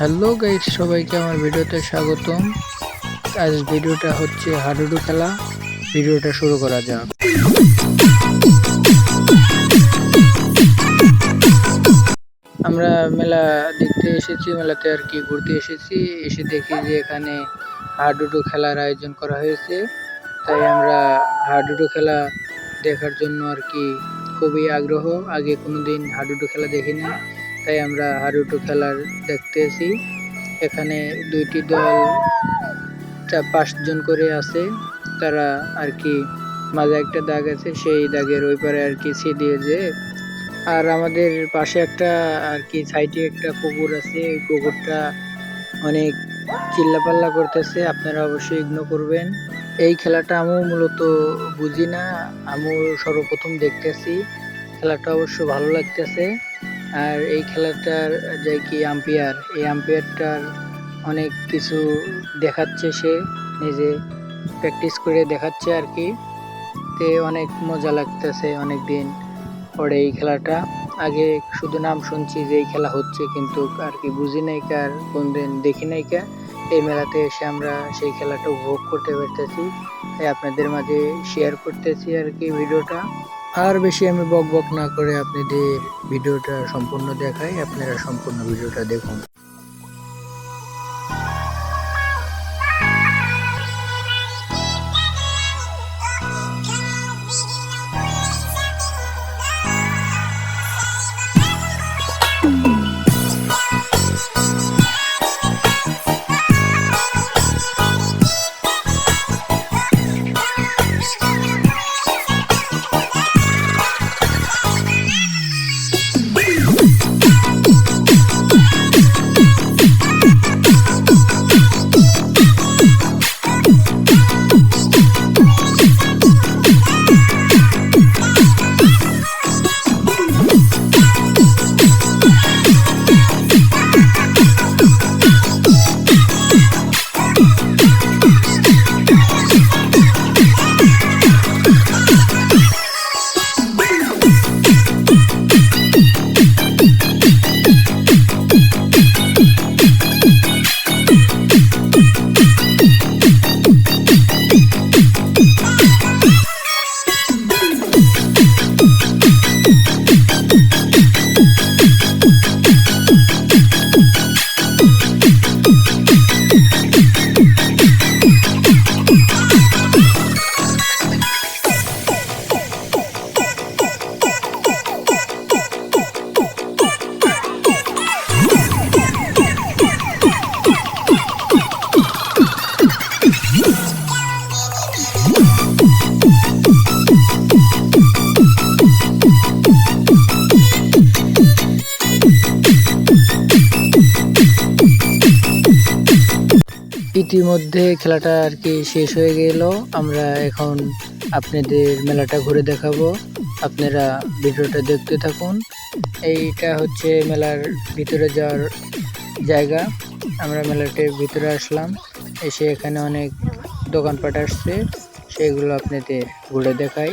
Hello guys, সবাইকে আমার ভিডিওতে স্বাগতম। আজ ভিডিওটা হচ্ছে হাডুডু খেলা। ভিডিওটা শুরু করা যাক। আমরা মেলা দেখতে এসেছি, মেলাতে আর কি ঘুরতে এসেছি। এসে দেখি যে এখানে হাডুডু খেলার আয়োজন করা হয়েছে। তাই আমরা হাডুডু খেলা দেখার জন্য আর কি খুবই আগ্রহ। আগে কোনোদিন হাডুডু খেলা দেখিনি। তাই আমরা হাডুডু খেলার দেখতে এসি এখানে দুইটি দল চার পাঁচজন করে আছে। তারা আর কি মাঝে একটা দাগ আছে, সেই দাগের ওই পারে আর কি ছি দিয়ে যে আর আমাদের পাশে একটা আর কি সাইডে একটা পুকুর আছে ওই পুকুরটা অনেক চিল্লাপাল্লা করতেছে, আপনারা অবশ্যই ইগনোর করবেন। এই খেলাটা আমি মূলত বুঝি না আমি সর্বপ্রথম দেখতেছি। খেলাটা অবশ্য ভালো লাগতেছে। আর এই খেলাটার যে কি আম্পায়ার এই আম্পায়ারটার অনেক কিছু দেখাচ্ছে সে, নিজে প্র্যাকটিস করে দেখাচ্ছে আর কি। তে অনেক মজা লাগতেছে অনেক দিন পরে এই খেলাটা। আগে শুধু নাম শুনছি যে এই খেলা হচ্ছে কিন্তু আর কি বুঝি নাই কার, কোন দিন দেখি নাই কা এই মেলাতে এসে আমরা সেই খেলাটা উপভোগ করতে পারতেছি। তাই আপনাদের মাঝে শেয়ার করতেছি আর কি ভিডিওটা। আর বেশি আমি বক বক না করে আপনাদের ভিডিওটা সম্পূর্ণ দেখাই, আপনারা সম্পূর্ণ ভিডিওটা দেখুন। ইতিমধ্যে খেলাটা আর কি শেষ হয়ে গেল। আমরা এখন আপনাদের মেলাটা ঘুরে দেখাবো। আপনারা ভিডিওটা দেখতে থাকুন। এইটা হচ্ছে মেলার ভিতরে যাওয়ার জায়গা। আমরা মেলাটির ভিতরে আসলাম। এসে এখানে অনেক দোকানপাট আসছে। সেগুলো আপনাদের ঘুরে দেখাই।